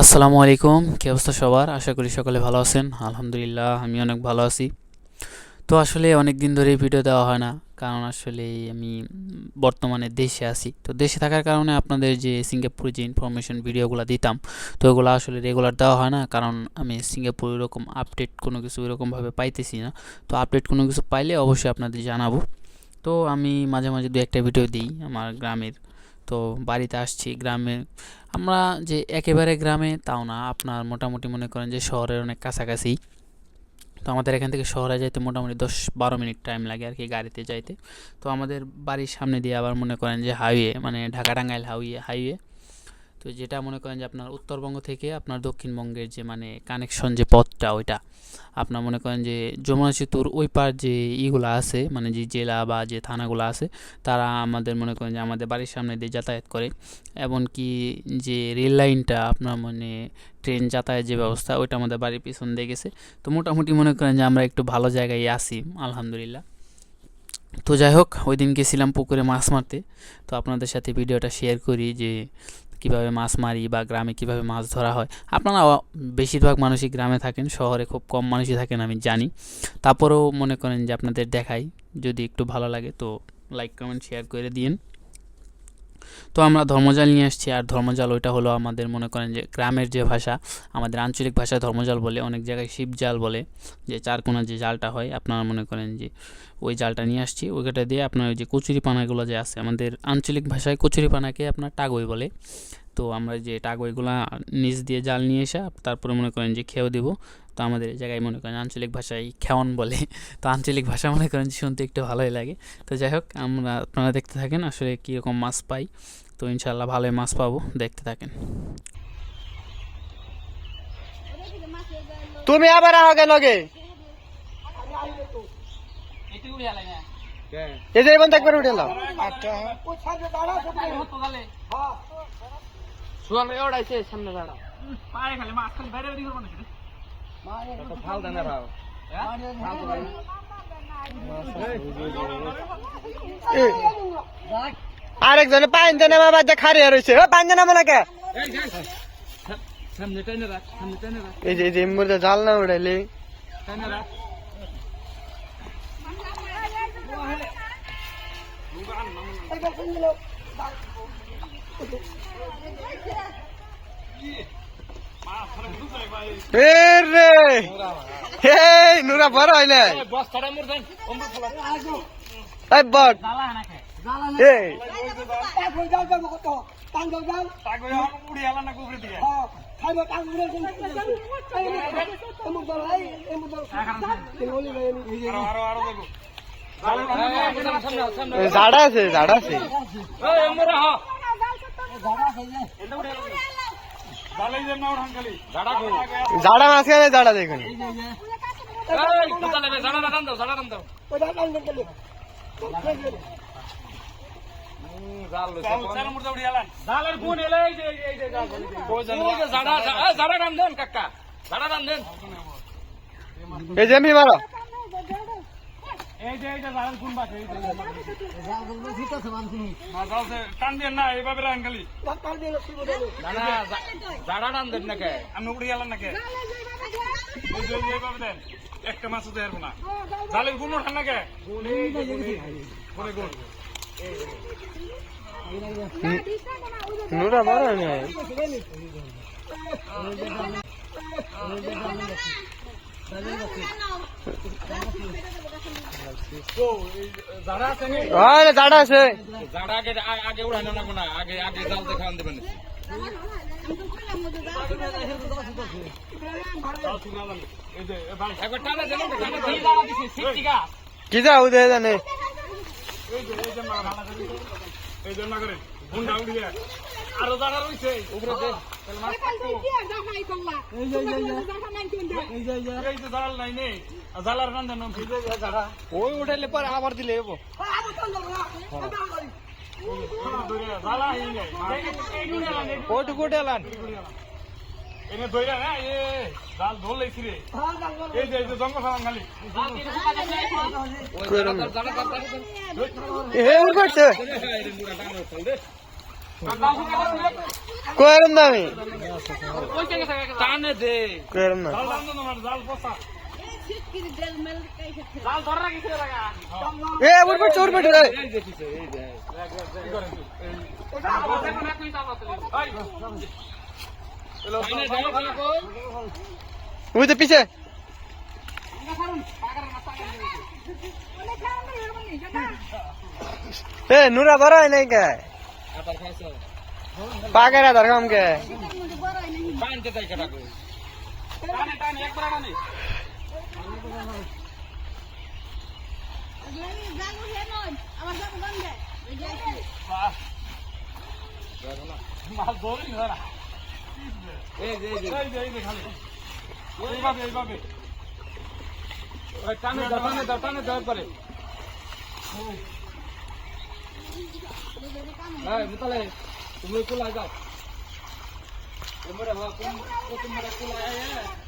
আসসালামু আলাইকুম, কী অবস্থা সবার? আশা করি সকলে ভালো আছেন। আলহামদুলিল্লাহ, আমি অনেক ভালো আছি। তো আসলে অনেক দিন ধরেই ভিডিও দেওয়া হয় না, কারণ আসলে আমি বর্তমানে দেশে আছি। তো দেশে থাকার কারণে আপনাদের যে সিঙ্গাপুরে যে ইনফরমেশন ভিডিওগুলো দিতাম, তো ওগুলো আসলে রেগুলার দেওয়া হয় না, কারণ আমি সিঙ্গাপুর এরকম আপডেট কোনো কিছু এরকমভাবে পাইতেছি না। তো আপডেট কোনো কিছু পাইলে অবশ্যই আপনাদের জানাব। তো আমি মাঝে মাঝে দু একটা ভিডিও দিই আমার গ্রামের। তো বাড়িতে আসছি গ্রামে আমরা যে একেবারে গ্রামে, তাও না। আপনার মোটামুটি মনে করেন যে শহরের অনেক কাছাকাছি। তো আমাদের এখান থেকে শহরে যাইতে মোটামুটি দশ বারো মিনিট টাইম লাগে আর কি গাড়িতে যাইতে। তো আমাদের বাড়ির সামনে দিয়ে আবার মনে করেন যে হাইওয়ে মানে ঢাকা টাঙ্গাইল হাইওয়ে হাইওয়ে তো যেটা মনে করেন যে আপনার উত্তরবঙ্গ থেকে আপনার দক্ষিণবঙ্গের যে মানে কানেকশন যে পথটা ওইটা, আপনার মনে করেন যে যমুনা সেতুর ওই পার যে ইগুলা আছে মানে যে জেলা বা যে থানাগুলো আছে, তারা আমাদের মনে করেন যে আমাদের বাড়ির সামনে দিয়ে যাতায়াত করে। এমনকি যে রেল লাইনটা আপনার মানে ট্রেন যাতায়াত যে ব্যবস্থা, ওইটা আমাদের বাড়ির পিছন দিয়ে গেছে। তো মোটামুটি মনে করেন যে আমরা একটু ভালো জায়গায় আছি, আলহামদুলিল্লাহ। তো যাই হোক ওই দিন গেছিলাম পুকুরে মাছ মারতে। তো আপনাদের সাথে ভিডিওটা শেয়ার করি যে কীভাবে মাছ মারি বা গ্রামে কীভাবে মাছ ধরা হয়। আপনারা বেশিরভাগ মানুষই গ্রামে থাকেন, শহরে খুব কম মানুষই থাকেন আমি জানি। তারপরেও মনে করেন যে আপনাদের দেখাই, যদি একটু ভালো লাগে তো লাইক কমেন্ট শেয়ার করে দিন তো আমরা ধর্মজাল নিয়ে আসছি। আর ধর্মজাল ওইটা হলো আমাদের মনে করেন যে গ্রামের যে ভাষা, আমাদের আঞ্চলিক ভাষায় ধর্মজাল বলে, অনেক জায়গায় শিবজাল বলে, যে চারকোনা যে জালটা হয়, আপনারা মনে করেন যে ওই জালটা নিয়ে আসছি। ওইটা দিয়ে আপনার ওই যে কচুরি পানাগুলো যে আছে, আমাদের আঞ্চলিক ভাষায় কচুরি পানাকে আপনার টাগই বলে। তো আমরা যে টাগইগুলা নিচ দিয়ে জাল নিয়ে এসে তারপরে মনে করেন যে খেয়েও দিব। তো আমাদের এই জায়গায় মনে করেন আঞ্চলিক ভাষায় খেয়ন বলে। তো আঞ্চলিক ভাষা মনে করেন যে শুনতে একটু ভালোই লাগে। তো যাই হোক আমরা আপনারা দেখতে থাকেন আসলে কীরকম মাছ পাই। তো ইনশাল্লাহ ভালোই মাছ পাবো দেখতে থাকেন। তুমি আবার আহ কেন গে? এই যে এবার একবার উঠে নাও। সুয়ান এওড়াইছে সামনে দাঁড়া ফাল দেনা রাও আরেকজনে পাইন দেনে বাবা যে খারিয়া রয়েছে ও পাইন দেনা মনে এই যে এই যে মুর্দা জাল না উড়াইলে। নুরা বড় হয় না বট। এই। ঝাড়া আছে ঝাড়া ঝাড়া মাঝখানে ঝাড়া দেখুন। এই যে আমি মারো টান দিয়ে না এইভাবে রান খালি আমি উড়ে গেলাম নাকি ওই যে এইভাবে দেন একটা মাছও দেয় না জালের গুণ ওঠান নাকি নুরা বড় হয় না যারা আছে। নি না যারা আগে আগে উড়ানো না কোনা আগে আগে জাল দেখান দেবেন। একবার টানা দেন কি যা উদে জানে আরও যারা রয়েছে উপরে দে। এই যে জাল নাই নেই জালার কান দেন যারা ওই উঠাইলে পরে আবার দিলে এবো ওটুকু উঠালান এনে ধইরা না এ জাল ধর লাইছি রে। এই যে জঙ্গল ফালাম খালি। এ উঠ করছে কইরম না আমি? টানে দে। কইরম না জাল বসা। এ উঠ উঠ চোর বেটে রে ওই তো পিছে। এ নুরা বড় হয় নাই কে? পাকের আধার কাম কে? টানে টানে মাছ ধরি না এই যে এই যে এই যে খালি এইভাবে এইভাবে টানে টানে টানে তুমি কুলা যাও তোমরা কুলা আয়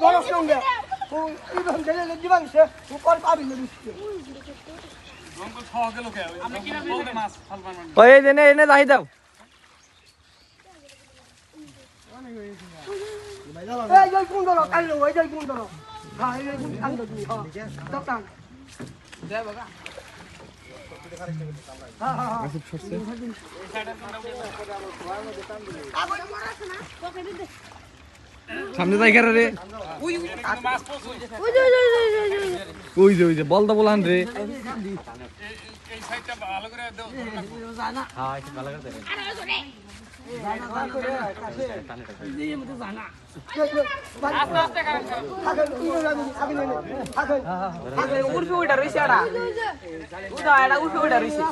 বড় সঙ্গে ও ইবান গেলে দিবান সে ও কল পাবি না দিচ্ছে জঙ্গল মাছ সালমান মান ওই এনে এনে দাই দাও। এই যাই কোন দল? কাল ওই যাই কোন দল? হ্যাঁ এই কোন কাল দল হ্যাঁ। দোকান দে বাবা হ্যাঁ হ্যাঁ হ্যাঁ। যে যে বলদা বলান রে এই সাইডটা ভালো করে দাও উঠবে ওইটা রইছে আড়া উঠা এটা উঠবে ওইটা রইছে